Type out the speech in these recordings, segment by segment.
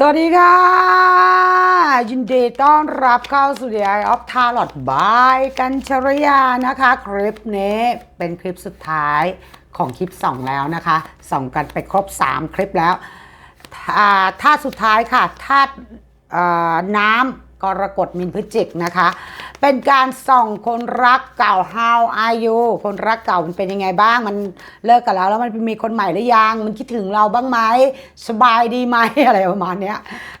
สวัสดีค่ะ ยินดีต้อนรับเข้าสู่ The Eye of Tarot by กัญชรยานะคะ คลิปนี้เป็นคลิปสุดท้ายของคลิป 2 แล้วนะคะ ส่องกันไปครบ 3 คลิปแล้วอ่าท่าสุดท้ายค่ะท่าน้ำ กรกฎมินพฤจิกนะคะ เป็นการส่องคนรักเก่า How are you คนรักเก่ามันเป็นยังไงบ้าง มันเลิกกันแล้วแล้วมันมีคนใหม่หรือยัง มันคิดถึงเราบ้างไหมสบายดีไหมอะไรประมาณนี้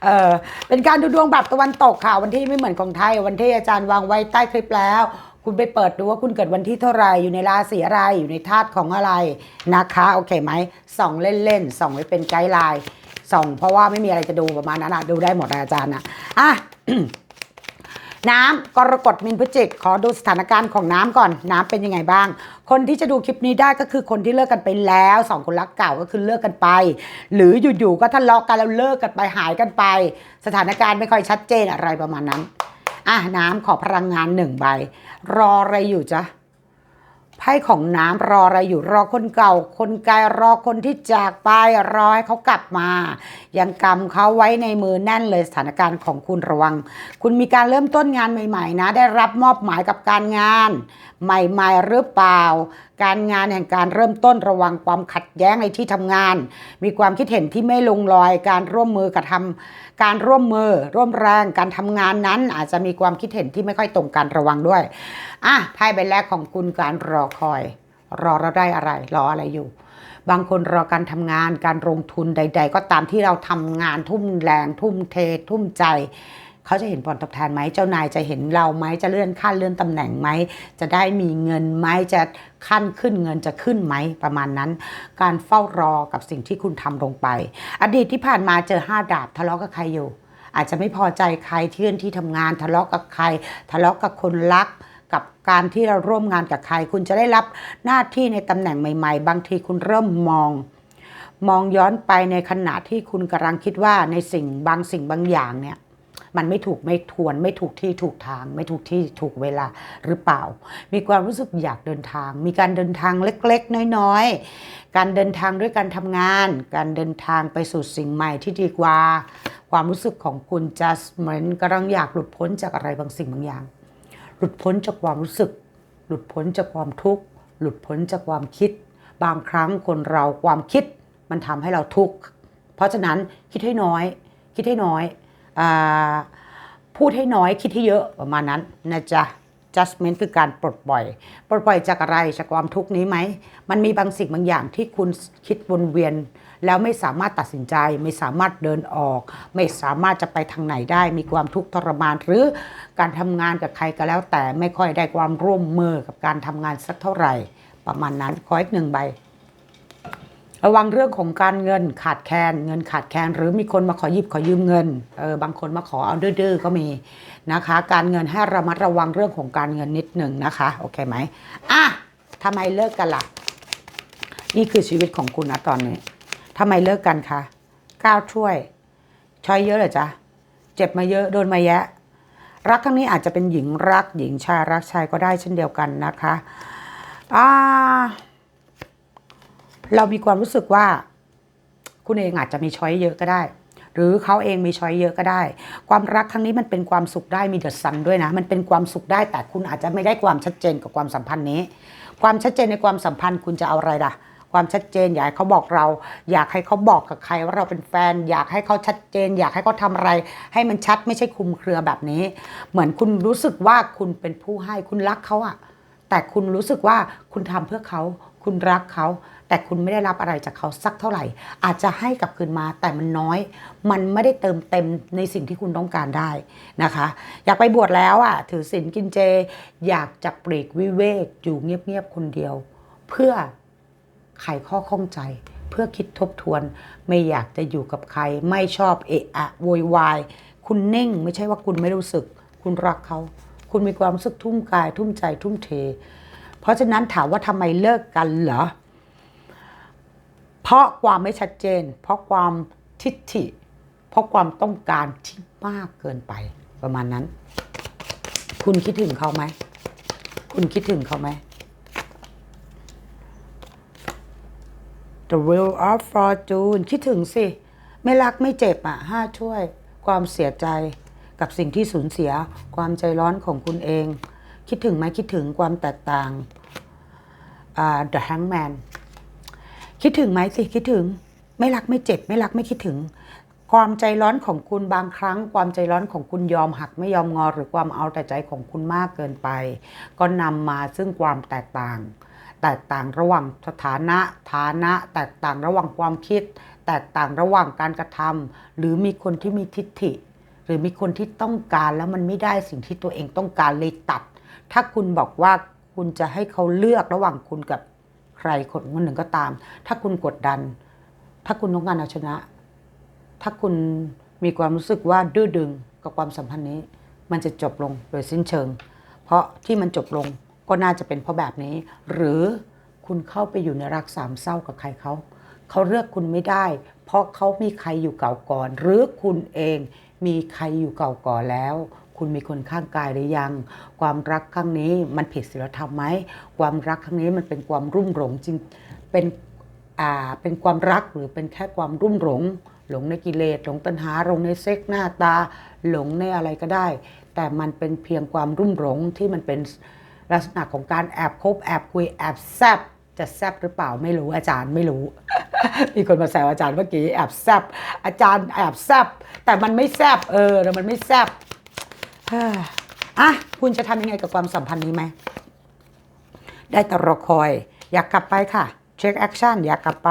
เออเป็นการดูดวงแบบตะวันตกค่ะ วันที่ไม่เหมือนของไทย วันที่อาจารย์วางไว้ใต้คลิปแล้ว คุณไปเปิดดูว่าคุณเกิดวันที่เท่าไหร่อยู่ในราศีอะไรอยู่ในธาตุของอะไรนะคะ โอเคไหมส่องเล่นๆส่องไว้เป็นไกด์ไลน์ ส่องเพราะว่าไม่มีอะไรจะดูประมาณนั้นอะดูได้หมดอาจารย์นะอะน้ำกรกฎมินพฤจิกขอดูสถานการณ์ของน้ำก่อนน้ำเป็นยังไงบ้าง คนที่จะดูคลิปนี้ได้ก็คือคนที่เลิกกันไปแล้วสองคนรักเก่าก็คือเลิกกันไป หรืออยู่ๆก็ทะเลาะกันแล้วเลิกกันไปหายกันไป สถานการณ์ไม่ค่อยชัดเจนอะไรประมาณนั้นอะน้ำขอพลังงานหนึ่งใบ รออะไรอยู่จ๊ะ ไพ่ของน้ำรออะไรอยู่รอคนเก่า คนไกลรอคนที่จากไปรอให้เขากลับมา ยังกำเขาไว้ในมือแน่นเลยสถานการณ์ของคุณระวัง คุณมีการเริ่มต้นงานใหม่ ๆ นะ ได้รับมอบหมายกับการงานใหม่ๆหรือเปล่า การงานแห่งการเริ่มต้นระวังความขัดแย้งในที่ทำงาน มีความคิดเห็นที่ไม่ลงรอย การร่วมมือกระทำการร่วมมือ ร่วมแรงการทำงานนั้น อาจจะมีความคิดเห็นที่ไม่ค่อยตรงกันระวังด้วยอะไพ่ใบแรกของคุณการรอคอย รอเราได้อะไร รออะไรอยู่บางคนรอการทำงานการลงทุนใด ๆ ก็ตามที่เราทำงานทุ่มแรง ทุ่มเท ทุ่มใจ เขาจะเห็นผลตอบแทนไหมเจ้านายจะเห็นเราไหมจะเลื่อนขั้นเลื่อนตำแหน่งไหมจะได้มีเงินไหมจะขั้นขึ้นเงินจะขึ้นไหมประมาณนั้น การเฝ้ารอกับสิ่งที่คุณทำลงไป อดีตที่ผ่านมาเจอห้าดาบทะเลาะกับใครอยู่ อาจจะไม่พอใจใครเลื่อนที่ทำงานทะเลาะกับใคร ทะเลาะกับคนรักกับการที่เราร่วมงานกับใคร คุณจะได้รับหน้าที่ในตำแหน่งใหม่ ๆ บางทีคุณเริ่มมอง มองย้อนไปในขณะที่คุณกำลังคิดว่าในสิ่งบางสิ่งบางอย่างเนี่ย มันไม่ถูกไม่ทวน ไม่ถูกที่ถูกทาง ไม่ถูกที่ถูกเวลาหรือเปล่า มีความรู้สึกอยากเดินทาง มีการเดินทางเล็กๆ น้อยๆ การเดินทางด้วยการทำงาน การเดินทางไปสู่สิ่งใหม่ที่ดีกว่า ความรู้สึกของคุณจะเหมือนกำลังอยากหลุดพ้นจากอะไรบางสิ่งบางอย่าง หลุดพ้นจากความรู้สึก หลุดพ้นจากความทุกข์ หลุดพ้นจากความคิด บางครั้งคนเราความคิดมันทำให้เราทุกข์ เพราะฉะนั้นคิดให้น้อย คิดให้น้อย พูดให้น้อยคิดให้เยอะประมาณนั้นนะจ๊ะ judgment คือการปลดปล่อย ปลดปล่อยจากอะไรจากความทุกข์นี้ไหม มันมีบางสิ่งบางอย่างที่คุณคิดวนเวียน แล้วไม่สามารถตัดสินใจ ไม่สามารถเดินออก ไม่สามารถจะไปทางไหนได้ มีความทุกข์ทรมาน หรือการทำงานกับใครก็แล้ว แต่ไม่ค่อยได้ความร่วมมือกับการทำงานสักเท่าไหร่ ประมาณนั้นขออีกหนึ่งใบ ระวังเรื่องของการเงินขาดแคลนเงินขาดแคลนหรือมีคนมาขอหยิบขอยืมเงินเออบางคนมาขอเอาดื้อๆก็มีนะคะ การเงินให้ระมัดระวังเรื่องของการเงินนิดหนึ่งนะคะโอเคไหมอะทำไมเลิกกันล่ะ นี่คือชีวิตของคุณนะตอนนี้ทำไมเลิกกันคะก้าวช่วยช้อยเยอะเหรอจ๊ะเจ็บมาเยอะโดนมาแยะ รักครั้งนี้อาจจะเป็นหญิงรักหญิงชายรักชายก็ได้เช่นเดียวกันนะคะอ่า เรามีความรู้สึกว่า คุณเองอาจจะมีช้อยเยอะก็ได้ หรือเขาเองมีช้อยเยอะก็ได้ ความรักครั้งนี้มันเป็นความสุขได้มีเดอะซันด้วยนะ มันเป็นความสุขได้แต่คุณอาจจะไม่ได้ความชัดเจนกับความสัมพันธ์นี้ ความชัดเจนในความสัมพันธ์คุณจะเอาอะไรล่ะความชัดเจนอยากให้เขาบอกเรา อยากให้เขาบอกกับใครว่าเราเป็นแฟน อยากให้เขาชัดเจน อยากให้เขาทำอะไร ให้มันชัดไม่ใช่คุมเครือแบบนี้ เหมือนคุณรู้สึกว่าคุณเป็นผู้ให้คุณรักเขาอะแต่คุณรู้สึกว่าคุณทำเพื่อเขา คุณรักเขา แต่คุณไม่ได้รับอะไรจากเขาสักเท่าไหร่ อาจจะให้กลับคืนมาแต่มันน้อย มันไม่ได้เติมเต็มในสิ่งที่คุณต้องการได้นะคะ อยากไปบวชแล้วอะถือศีลกินเจ อยากจะปลีกวิเวกอยู่เงียบๆคนเดียว เพื่อไขข้อข้องใจเพื่อคิดทบทวนไม่อยากจะอยู่กับใคร ไม่ชอบเอะอะโวยวาย คุณนิ่งไม่ใช่ว่าคุณไม่รู้สึก คุณรักเขา คุณมีความรู้สึกทุ่มกาย ทุ่มใจทุ่มเท เพราะฉะนั้นถามว่าทำไมเลิกกันเหรอ เพราะความไม่ชัดเจน เพราะความทิฏฐิ เพราะความต้องการที่มากเกินไปประมาณนั้น คุณคิดถึงเขาไหม คุณคิดถึงเขาไหม The Wheel of Fortune คิดถึงสิ ไม่รักไม่เจ็บอะห้าช่วย ความเสียใจกับสิ่งที่สูญเสีย ความใจร้อนของคุณเอง คิดถึงไหมคิดถึงความแตกต่างอ่า The Hangman คิดถึงไหมสิคิดถึง ไม่รักไม่เจ็บไม่รักไม่คิดถึง ความใจร้อนของคุณบางครั้ง ความใจร้อนของคุณยอมหักไม่ยอมงอ หรือความเอาแต่ใจของคุณมากเกินไป ก็นำมาซึ่งความแตกต่าง แตกต่างระหว่างสถานะฐานะ แตกต่างระหว่างความคิด แตกต่างระหว่างการกระทำหรือมีคนที่มีทิฏฐิ หรือมีคนที่ต้องการแล้วมันไม่ได้สิ่งที่ตัวเองต้องการเลยตัด ถ้าคุณบอกว่าคุณจะให้เขาเลือกระหว่างคุณกับ ใครคนคนหนึ่งก็ตาม ถ้าคุณกดดัน ถ้าคุณต้องการเอาชนะ ถ้าคุณมีความรู้สึกว่าดื้อดึงกับความสัมพันธ์นี้ มันจะจบลงโดยสิ้นเชิง เพราะที่มันจบลงก็น่าจะเป็นเพราะแบบนี้ หรือคุณเข้าไปอยู่ในรักสามเศร้ากับใครเขาเขาเลือกคุณไม่ได้ เพราะเขามีใครอยู่เก่าก่อน หรือคุณเองมีใครอยู่เก่าก่อนแล้ว คุณมีคนข้างกายหรือยัง ความรักครั้งนี้มันผิดศีลธรรมไหมความรักครั้งนี้มันเป็นความรุ่มหลงจริงเป็นอ่าเป็นความรักหรือเป็นแค่ความรุ่มหลง หลงในกิเลสหลงตัณหาหลงในเซ็กหน้าตาหลงในอะไรก็ได้ แต่มันเป็นเพียงความรุ่มหลงที่มันเป็นลักษณะของการแอบคบแอบคุยแอบแซบจะแซบหรือเปล่าไม่รู้อาจารย์ไม่รู้ มีคนมาแซวอาจารย์เมื่อกี้แอบแซบอาจารย์แอบแซบแต่มันไม่แซบเออแต่มันไม่แซบ อะคุณจะทำยังไงกับความสัมพันธ์นี้ไหม ได้แต่รอคอย อยากกลับไปค่ะ เช็คแอคชั่นอยากกลับไป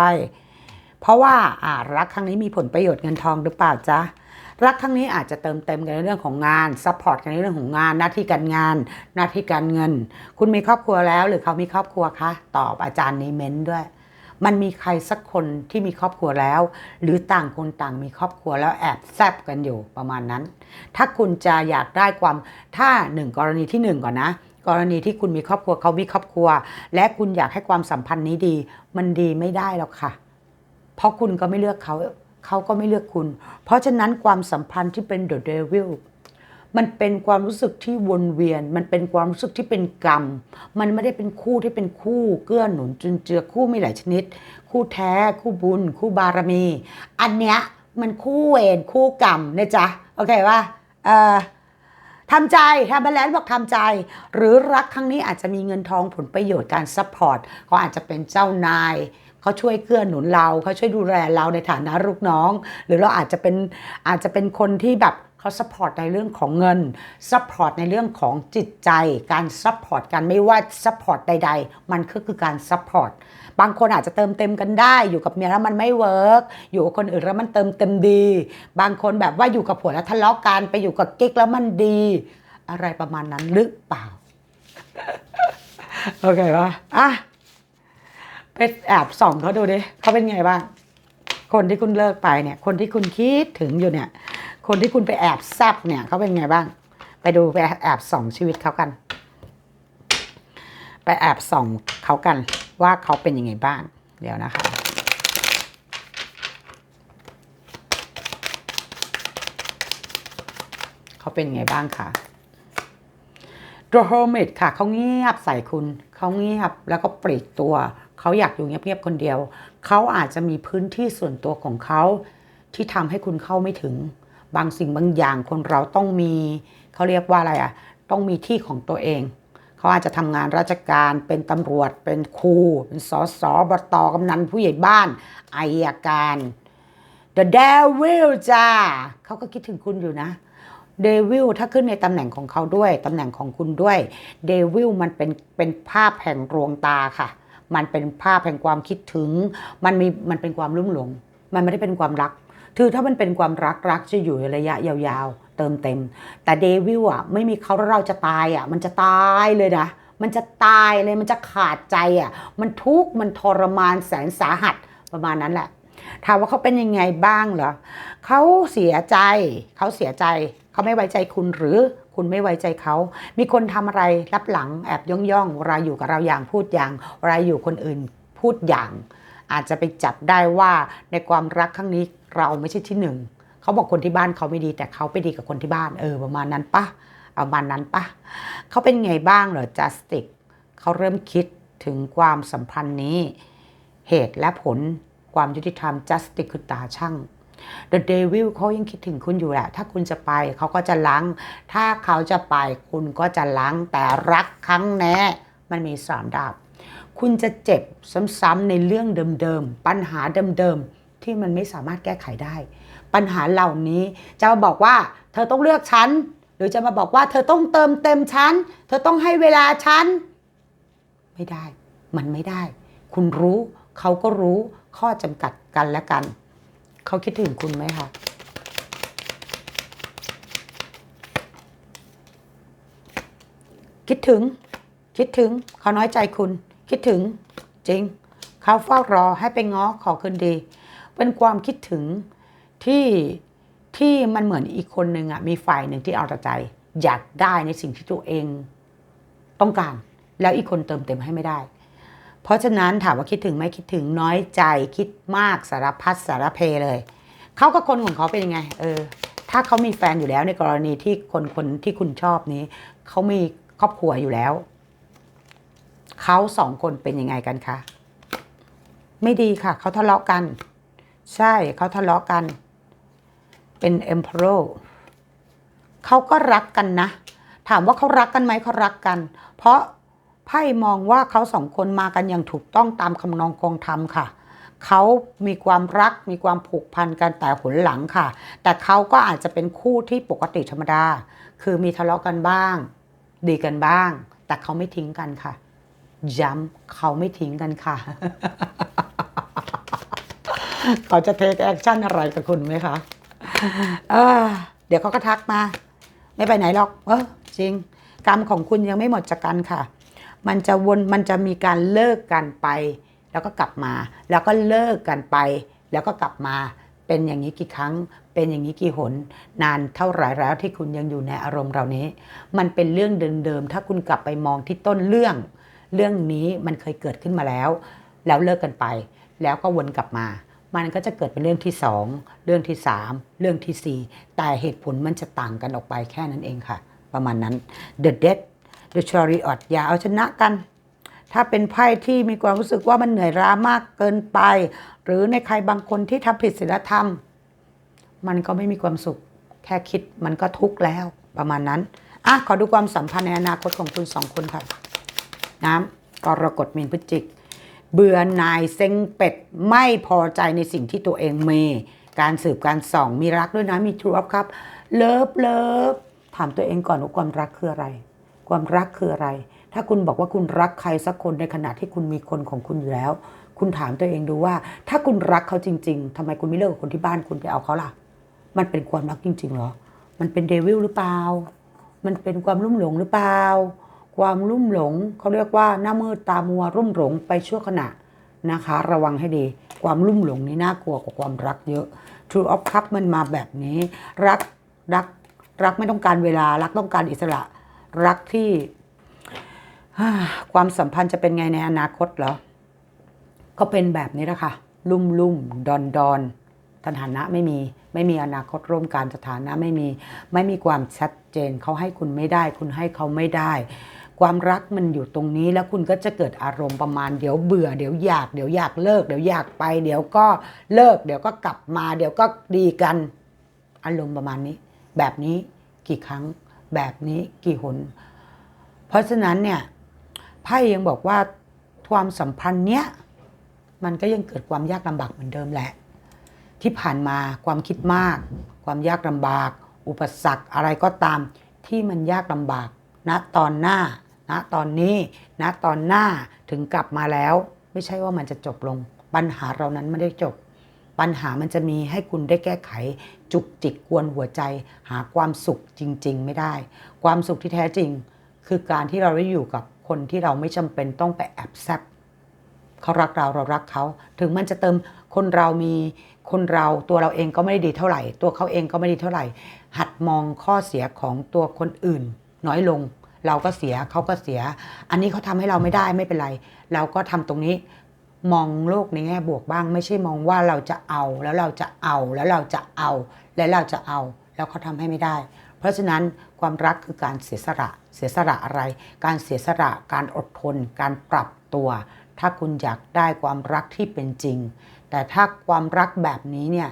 เพราะว่าอ่ารักครั้งนี้มีผลประโยชน์เงินทองหรือเปล่าจ๊ะรักครั้งนี้อาจจะเติมเต็มกันในเรื่องของงานซัพพอร์ตกันในเรื่องของงาน หน้าที่การงาน หน้าที่การเงิน คุณมีครอบครัวแล้ว หรือเขามีครอบครัวคะตอบอาจารย์นี้เม้นด้วย มันมีใครสักคนที่มีครอบครัวแล้ว หรือต่างคนต่างมีครอบครัวแล้วแอบแซบกันอยู่ประมาณนั้น ถ้าคุณจะอยากได้ความถ้าหนึ่งกรณีที่หนึ่งก่อนนะ กรณีที่คุณมีครอบครัวเขามีครอบครัว และคุณอยากให้ความสัมพันธ์นี้ดี มันดีไม่ได้หรอกค่ะ เพราะคุณก็ไม่เลือกเขาเขาก็ไม่เลือกคุณ เพราะฉะนั้นความสัมพันธ์ที่เป็น the devil มันเป็นความรู้สึกที่วนเวียน มันเป็นความรู้สึกที่เป็นกรรม มันไม่ได้เป็นคู่ที่เป็นคู่เกื้อหนุนจุนเจือคู่มีหลายชนิด คู่แท้ คู่บุญ คู่บารมี อันเนี้ยมันคู่เวรคู่กรรมนะจ๊ะโอเคป่ะเอ่อทำใจทำไปแล้วบอกทำใจ หรือรักครั้งนี้อาจจะมีเงินทองผลประโยชน์การซัพพอร์ตเขาอาจจะเป็นเจ้านายเขาช่วยเกื้อหนุนเราเขาช่วยดูแลเราในฐานะลูกน้อง หรือเราอาจจะเป็นอาจจะเป็นคนที่แบบ เขาซัพพอร์ตในเรื่องของเงินซัพพอร์ตในเรื่องของจิตใจ การซัพพอร์ตกันไม่ว่าซัพพอร์ตใด ๆ มันก็คือการซัพพอร์ตบางคนอาจจะเติมเต็มกันได้อยู่กับเมียแล้วมันไม่เวิร์กอยู่กับคนอื่นแล้วมันเติมเต็มดี บางคนแบบว่าอยู่กับผัวแล้วทะเลาะกันไปอยู่กับกิ๊กแล้วมันดี อะไรประมาณนั้นหรือเปล่าโอเคปะอะไปแอบส่องเขาดูดิเขาเป็นไงบ้างคนที่คุณเลิกไปเนี่ย คนที่คุณคิดถึงอยู่เนี่ย คนที่คุณไปแอบแซบเนี่ยเขาเป็นไงบ้าง ไปดูไปแอบส่องชีวิตเขากัน ไปแอบส่องเขากันว่าเขาเป็นยังไงบ้าง เดี๋ยวนะคะเขาเป็นไงบ้างคะโดโฮมิดค่ะเขาเงียบใส่คุณเขาเงียบแล้วก็ปลีกตัวเขาอยากอยู่เงียบๆคนเดียว เขาอาจจะมีพื้นที่ส่วนตัวของเขาที่ทำให้คุณเข้าไม่ถึง บางสิ่งบางอย่างคนเราต้องมีเขาเรียกว่าอะไรอะต้องมีที่ของตัวเอง เขาอาจจะทำงานราชการเป็นตำรวจ เป็นครู เป็นสสบตกำนันผู้ใหญ่บ้านอายการ The Devil จ้าเขาก็คิดถึงคุณอยู่นะเดวิลถ้าขึ้นในตำแหน่งของเขาด้วย ตำแหน่งของคุณด้วยเดวิลมันเป็นเป็นภาพแห่งดวงตาค่ะ มันเป็นภาพแห่งความคิดถึง มันมีมันเป็นความลุ่มหลง มันไม่ได้เป็นความรัก คือถ้ามันเป็นความรักรักจะอยู่ในระยะยาวๆ เติมเต็ม แต่เดวิลอะไม่มีเขาแล้วเราจะตายอะ มันจะตายเลยนะ มันจะตายเลยมันจะขาดใจอะ มันทุกข์มันทรมานแสนสาหัสประมาณนั้นแหละถามว่าเขาเป็นยังไงบ้างเหรอเขาเสียใจ เขาเสียใจ เขาไม่ไว้ใจคุณหรือคุณไม่ไว้ใจเขา มีคนทำอะไรรับหลังแอบย่องย่องๆเวลาอยู่กับเราอย่างพูดอย่างเวลาอยู่คนอื่นพูดอย่าง อาจจะไปจับได้ว่าในความรักครั้งนี้ เราไม่ใช่ที่หนึ่งเขาบอกคนที่บ้านเขาไม่ดี แต่เขาไปดีกับคนที่บ้านเออประมาณนั้นปะประมาณนั้นปะเขาเป็นไงบ้างเหรอจัสติกเขาเริ่มคิดถึงความสัมพันธ์นี้ เหตุและผลความยุติธรรม justice คือตาช่าง The Devil เขายังคิดถึงคุณอยู่แหละ ถ้าคุณจะไปเขาก็จะล้าง ถ้าเขาจะไปคุณก็จะล้าง แต่รักครั้งแน่มันมีสามดาบ คุณจะเจ็บซ้ำๆในเรื่องเดิมๆ ปัญหาเดิมๆ ที่มันไม่สามารถแก้ไขได้ ปัญหาเหล่านี้จะมาบอกว่า เธอต้องเลือกฉัน หรือจะมาบอกว่า เธอต้องเติมเต็มฉัน เธอต้องให้เวลาฉัน ไม่ได้ มันไม่ได้ คุณรู้เขาก็รู้ข้อจำกัดกันและกัน เขาคิดถึงคุณไหมคะคิดถึง คิดถึง เขาน้อยใจคุณ คิดถึง จริง เขาเฝ้ารอให้ไปง้อขอคืนดี เป็นความคิดถึงที่ที่มันเหมือนอีกคนหนึ่งอะมีฝ่ายหนึ่งที่เอาแต่ใจ อยากได้ในสิ่งที่ตัวเองต้องการ แล้วอีกคนเติมเต็มให้ไม่ได้ เพราะฉะนั้นถามว่าคิดถึงไหมคิดถึงน้อยใจคิดมากสารพัดสารเพเลยเขากับคนของเขาเป็นยังไง เออ ถ้าเขามีแฟนอยู่แล้วในกรณีที่คนคนที่คุณชอบนี้เขามีครอบครัวอยู่แล้วเขาสองคนเป็นยังไงกันคะไม่ดีค่ะเขาทะเลาะกัน ใช่เขาทะเลาะกัน เป็น emperor เขาก็รักกันนะ ถามว่าเขารักกันไหมเขารักกัน เพราะไพ่มองว่าเขาสองคนมากันอย่างถูกต้องตามคำนองคงธรรมค่ะเขามีความรักมีความผูกพันกันแต่หนหลังค่ะ แต่เขาก็อาจจะเป็นคู่ที่ปกติธรรมดา คือมีทะเลาะกันบ้าง ดีกันบ้าง แต่เขาไม่ทิ้งกันค่ะ ย้ำเขาไม่ทิ้งกันค่ะ เขาจะเทคแอคชั่นอะไรกับคุณไหมคะเออเดี๋ยวเขาก็ทักมา ไม่ไปไหนหรอก เออจริง กรรมของคุณยังไม่หมดจากกันค่ะ มันจะวนมันจะมีการเลิกกันไป แล้วก็กลับมา แล้วก็เลิกกันไป แล้วก็กลับมา เป็นอย่างนี้กี่ครั้ง เป็นอย่างนี้กี่หน นานเท่าไหร่แล้วที่คุณยังอยู่ในอารมณ์เหล่านี้ มันเป็นเรื่องเดิมๆถ้าคุณกลับไปมองที่ต้นเรื่อง เรื่องนี้มันเคยเกิดขึ้นมาแล้ว แล้วเลิกกันไป แล้วก็วนกลับมา มันก็จะเกิดเป็นเรื่องที่สองเรื่องที่สามเรื่องที่สี่แต่เหตุผลมันจะต่างกันออกไปแค่นั้นเองค่ะ ประมาณนั้น The Death The Chariot อย่าเอาชนะกัน ถ้าเป็นไพ่ที่มีความรู้สึกว่ามันเหนื่อยล้ามากเกินไป หรือในใครบางคนที่ทำผิดศีลธรรม มันก็ไม่มีความสุข แค่คิดมันก็ทุกข์แล้วประมาณนั้นอะขอดูความสัมพันธ์ในอนาคตของคุณสองคนค่ะ น้ำกรกฎมีนพฤศจิก เบื่อหน่ายเซ็งเป็ดไม่พอใจในสิ่งที่ตัวเองเมการสืบการส่องมีรักด้วยนะมีทรูอัพครับ เลิฟเลิฟถามตัวเองก่อนว่าความรักคืออะไร ความรักคืออะไร ถ้าคุณบอกว่าคุณรักใครสักคนในขณะที่คุณมีคนของคุณอยู่แล้ว คุณถามตัวเองดูว่า ถ้าคุณรักเขาจริง ๆทำไมคุณไม่เลิกกับคนที่บ้านคุณไปเอาเขาล่ะ มันเป็นความรักจริงๆเหรอ มันเป็นเดวิลหรือเปล่า มันเป็นความลุ่มหลงหรือเปล่า ความลุ่มหลงเขาเรียกว่าหน้ามืดตามัวรุ่มหลงไปชั่วขณะนะคะ ระวังให้ดี ความลุ่มหลงนี่น่ากลัวกว่าความรักเยอะ True of Cup มันมาแบบนี้ รักรักรักไม่ต้องการเวลารักต้องการอิสระ รักที่ ความสัมพันธ์จะเป็นไงในอนาคตเหรอ ก็เป็นแบบนี้แหละค่ะ ลุ่มลุ่มดอนดอนสถานะไม่มีไม่มีอนาคตร่วมกันสถานะไม่มี ไม่มีความชัดเจนเขาให้คุณไม่ได้ คุณให้เขาไม่ได้ ความรักมันอยู่ตรงนี้แล้วคุณก็จะเกิดอารมณ์ประมาณเดี๋ยวเบื่อเดี๋ยวอยากเดี๋ยวอยากเลิก เดี๋ยวอยากไป เดี๋ยวก็เลิก เดี๋ยวก็กลับมา เดี๋ยวก็ดีกัน อารมณ์ประมาณนี้ แบบนี้กี่ครั้งแบบนี้กี่หน เพราะฉะนั้นเนี่ยไพ่ยังบอกว่าความสัมพันธ์เนี้ยมันก็ยังเกิดความยากลำบากเหมือนเดิมแหละ ที่ผ่านมาความคิดมาก ความยากลำบาก อุปสรรคอะไรก็ตามที่มันยากลำบากณตอนหน้า ณตอนนี้ณตอนหน้าถึงกลับมาแล้ว ไม่ใช่ว่ามันจะจบลง ปัญหาเรานั้นไม่ได้จบ ปัญหามันจะมีให้คุณได้แก้ไข จุกจิกกวนหัวใจ หาความสุขจริง ๆ ไม่ได้ ความสุขที่แท้จริง คือการที่เราได้อยู่กับคนที่เราไม่จำเป็นต้องไปแอบแซบเขารักเราเรารักเขา ถึงมันจะเติมคนเรามีคนเราตัวเราเองก็ไม่ได้ดีเท่าไหร่ ตัวเขาเองก็ไม่ดีเท่าไหร่ หัดมองข้อเสียของตัวคนอื่น น้อยลง เราก็เสียเขาก็เสีย อันนี้เขาทำให้เราไม่ได้ไม่เป็นไร เราก็ทำตรงนี้มองโลกในแง่บวกบ้าง ไม่ใช่มองว่าเราจะเอาแล้วเราจะเอาแล้วเราจะเอาและเราจะเอา แล้วเขาทำให้ไม่ได้ เพราะฉะนั้นความรักคือการเสียสละเสียสละอะไร การเสียสละการอดทน การปรับตัว ถ้าคุณอยากได้ความรักที่เป็นจริง แต่ถ้าความรักแบบนี้เนี่ย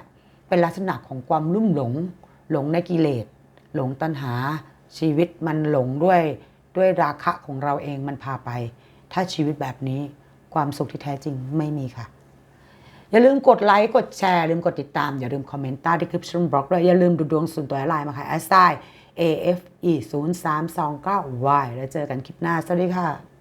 เป็นลักษณะของความลุ่มหลง หลงในกิเลสหลงตัณหา ชีวิตมันหลงด้วยด้วยราคะของเราเองมันพาไป ถ้าชีวิตแบบนี้ความสุขที่แท้จริงไม่มีค่ะ อย่าลืมกดไลค์กดแชร์ลืมกดติดตาม อย่าลืมคอมเมนต์ใต้ description box ด้วยอย่าลืมดูดวงส่วนตัวไลน์มาค่ะแอสไซ afe 0 3 2 9 y แล้วเจอกันคลิปหน้า สวัสดีค่ะ